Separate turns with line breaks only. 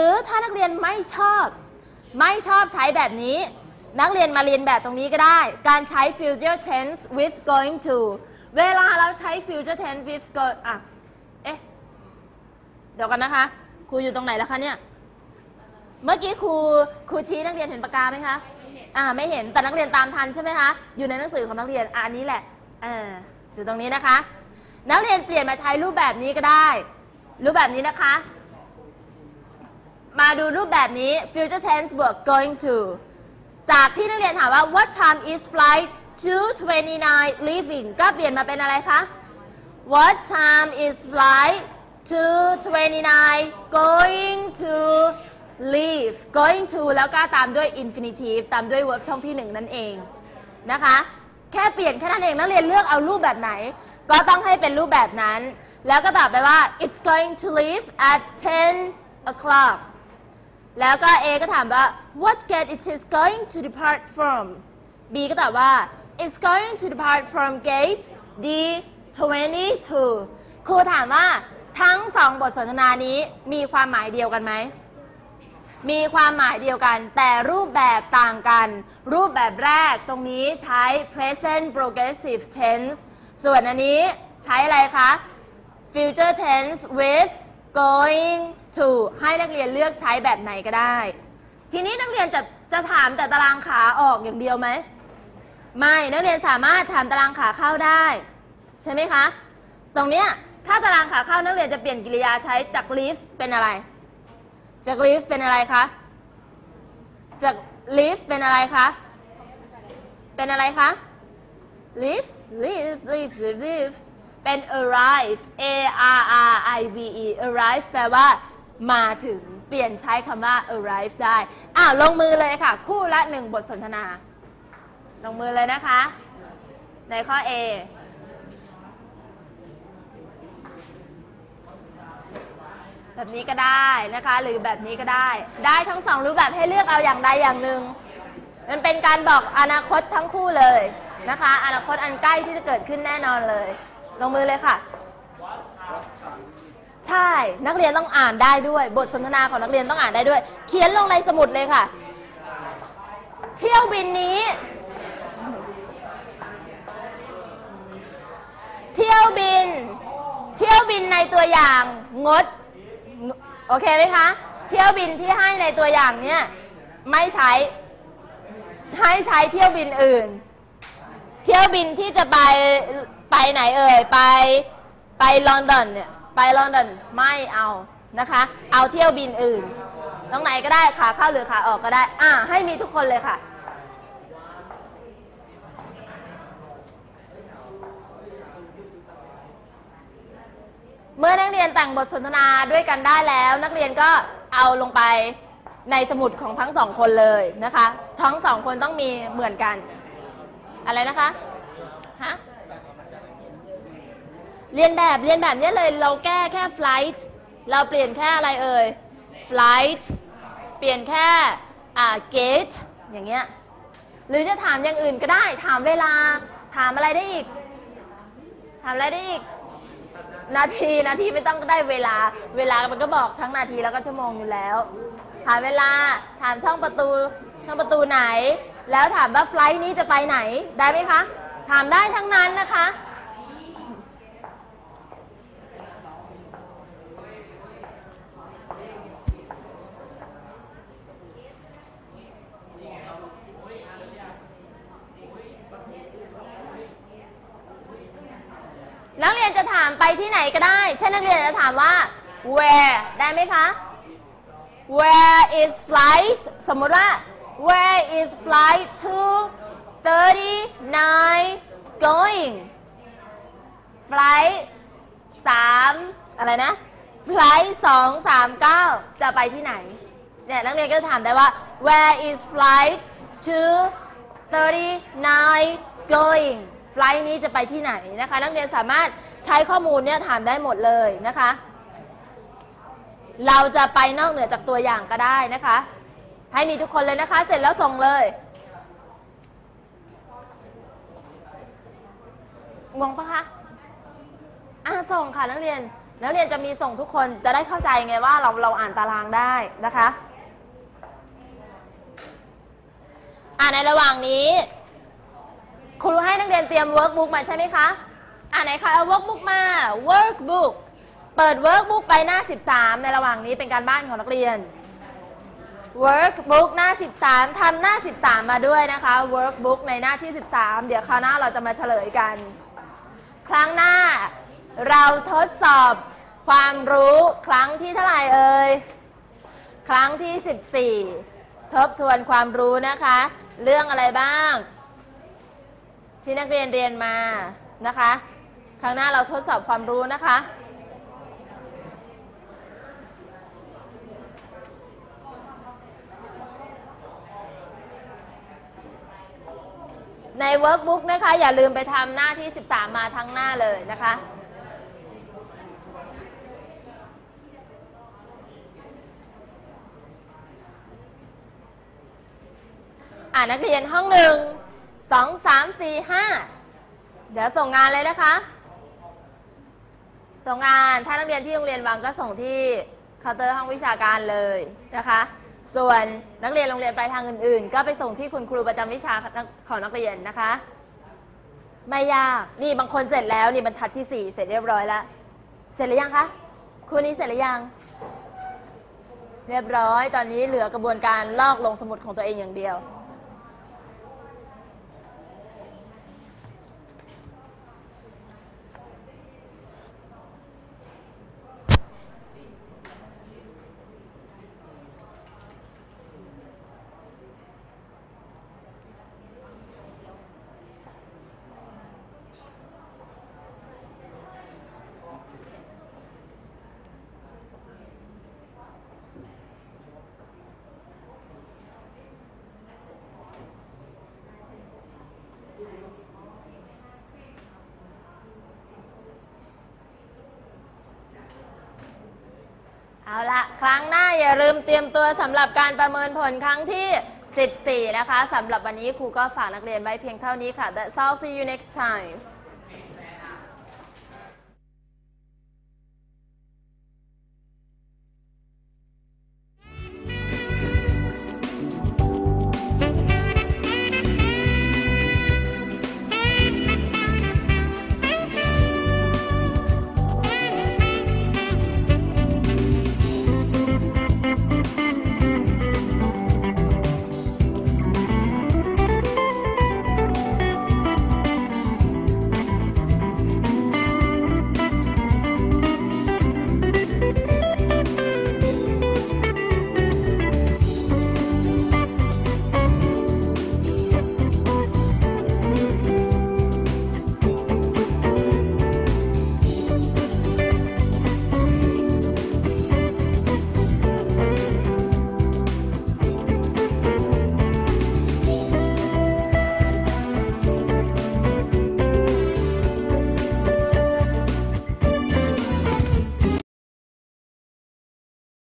หรือถ้านักเรียนไม่ชอบ ไม่ชอบใช้แบบนี้ นักเรียนมาเรียนแบบตรงนี้ก็ได้ การใช้ future tense with going to เวลาเราใช้ future tense with go อะ เอ๊ะ เดี๋ยวกันนะคะครูอยู่ตรงไหนแล้วคะเนี่ย เมื่อกี้ครูครูชี้นักเรียนเห็นปากกาไหมคะ อ่า ไม่เห็น แต่นักเรียนตามทันใช่ไหมคะ อยู่ในหนังสือของนักเรียนอันนี้แหละเอออยู่ตรงนี้นะคะ นักเรียนเปลี่ยนมาใช้รูปแบบนี้ก็ได้ รูปแบบนี้นะคะ มาดูรูปแบบนี้ future tense บวก going to จากที่นักเรียนถามว่า what time is flight 229 leaving ก็เปลี่ยนมาเป็นอะไรคะ what time is flight 229 going to leave going to แล้วก็ตามด้วย infinitive ตามด้วย verb ช่องที่ 1 นั่นเองนะคะ แค่เปลี่ยนแค่นั้นเองนักเรียนเลือกเอารูปแบบไหน ก็ต้องให้เป็นรูปแบบนั้น แล้วก็ตอบไปว่า it's going to leave at 10 o'clock แล้วก็ A ก็ถามว่า what gate it is going to depart from B ก็ตอบว่า it's going to depart from gate D 22ครูถามว่าทั้งสองบทสนทนานี้มีความหมายเดียวกันไหม มีความหมายเดียวกัน แต่รูปแบบต่างกัน รูปแบบแรกตรงนี้ใช้ present progressive tense ส่วนอันนี้ใช้อะไรคะ future tense with going to ให้นักเรียนเลือกใช้แบบไหนก็ได้ ทีนี้นักเรียนจะจะถามแต่ตารางขาออกอย่างเดียวไหม ไม่นักเรียนสามารถถามตารางขาเข้าได้ ใช่ไหมคะ ตรงเนี้ยถ้าตารางขาเข้านักเรียนจะเปลี่ยนกริยาใช้จาก live เป็นอะไร จาก live เป็นอะไรคะจาก live เป็นอะไรคะเป็นอะไรคะ live live live live live เป็น arrive a r r i v e arrive แปลว่า มาถึงเปลี่ยนใช้คำว่า arrive ได้อ้าวลงมือเลยค่ะ คู่ละหนึ่งบทสนทนา ลงมือเลยนะคะ ในข้อ A แบบนี้ก็ได้นะคะ หรือแบบนี้ก็ได้ ได้ทั้งสองรูปแบบให้เลือกเอาอย่างใดอย่างหนึ่งมันเป็นการบอกอนาคตทั้งคู่เลยนะคะ อนาคตอันใกล้ที่จะเกิดขึ้นแน่นอนเลย ลงมือเลยค่ะ ใช่ นักเรียนต้องอ่านได้ด้วย บทสนทนาของนักเรียนต้องอ่านได้ด้วย เขียนลงในสมุดเลยค่ะ เที่ยวบินนี้ เที่ยวบิน เที่ยวบินในตัวอย่างงด โอเคไหมคะ เที่ยวบินที่ให้ในตัวอย่างเนี้ยไม่ใช้ ให้ใช้เที่ยวบินอื่น เที่ยวบินที่จะไปไปไหนเอ่ย ไปไปลอนดอนเนี่ย ไปลอนดอนไม่เอานะคะ เอาเที่ยวบินอื่นตรงไหนก็ได้ขาเข้าหรือขาออกก็ได้ อ่า ให้มีทุกคนเลยค่ะเมื่อนักเรียนแต่งบทสนทนาด้วยกันได้แล้ว นักเรียนก็เอาลงไปในสมุดของทั้งสองคนเลยนะคะ ทั้งสองคนต้องมีเหมือนกัน อะไรนะคะฮะ เรียนแบบเรียนแบบนี้เลยเราแก้แค่ flight เราเปลี่ยนแค่อะไรเอ่ย flight เปลี่ยนแค่อ่า gate อย่างเงี้ยหรือจะถามอย่างอื่นก็ได้ ถามเวลา ถามอะไรได้อีก ถามอะไรได้อีก นาทีนาทีไม่ต้องก็ได้เวลา เวลามันก็บอกทั้งนาทีแล้วก็ชั่วโมงอยู่แล้ว ถามเวลา ถามช่องประตู ช่องประตูไหน แล้วถามว่าไฟล์นี้จะไปไหน ได้ไหมคะ ถามได้ทั้งนั้นนะคะ นักเรียนจะถามไปที่ไหนก็ได้ เช่นนักเรียนจะถามว่า where ได้ไหมคะ where is flight สมมติว่า where is flight 239 going flight 3อะไรนะ flight 239 จะไปที่ไหน เนี่ยนักเรียนก็จะถามได้ว่า where is flight 239 going ไฟล์นี้จะไปที่ไหนนะคะ นักเรียนสามารถใช้ข้อมูลเนี่ยถามได้หมดเลยนะคะ เราจะไปนอกเหนือจากตัวอย่างก็ได้นะคะ ให้มีทุกคนเลยนะคะ เสร็จแล้วส่งเลยงงปะคะอะส่งค่ะนักเรียน นักเรียนจะมีส่งทุกคนจะได้เข้าใจไงว่าเราเราอ่านตารางได้นะคะ อ่าในระหว่างนี้ ครูให้นักเรียนเตรียม workbook มาใช่ไหมคะ อ่านไหนคะเอา workbook มา workbook เปิด workbook ไปหน้า 13 ในระหว่างนี้เป็นการบ้านของนักเรียน workbook หน้า 13ทำหน้า 13 มาด้วยนะคะ workbook ในหน้าที่ 13 เดี๋ยวคราวหน้าเราจะมาเฉลยกัน ครั้งหน้าเราทดสอบความรู้ครั้งที่เท่าไหร่เอ่ย ครั้งที่ 14 ทบทวนความรู้นะคะ เรื่องอะไรบ้าง ที่นักเรียนเรียนมานะคะ ครั้งหน้าเราทดสอบความรู้นะคะใน workbook นะคะ อย่าลืมไปทำหน้าที่ 13 มาทั้งหน้าเลยนะคะ อ่านักเรียนห้องหนึ่ง สองสามสี่ห้าเดี๋ยวส่งงานเลยนะคะ ส่งงานถ้านักเรียนที่โรงเรียนวางก็ส่งที่เคาน์เตอร์ห้องวิชาการเลยนะคะ ส่วนนักเรียนโรงเรียนปลายทางอื่น ๆ ก็ไปส่งที่คุณครูประจำวิชาของนักเรียนนะคะ ไม่ยากนี่บางคนเสร็จแล้วนี่บรรทัดที่ 4 เสร็จเรียบร้อยแล้วเสร็จหรือยังคะครูนี้เสร็จหรือยัง เรียบร้อยตอนนี้เหลือกระบวนการลอกลงสมุดของตัวเองอย่างเดียว เอาละครั้งหน้าอย่าลืมเตรียมตัวสำหรับการประเมินผลครั้งที่ 14 นะคะสำหรับวันนี้ครูก็ฝากนักเรียนไว้เพียงเท่านี้ค่ะ That's all see you next time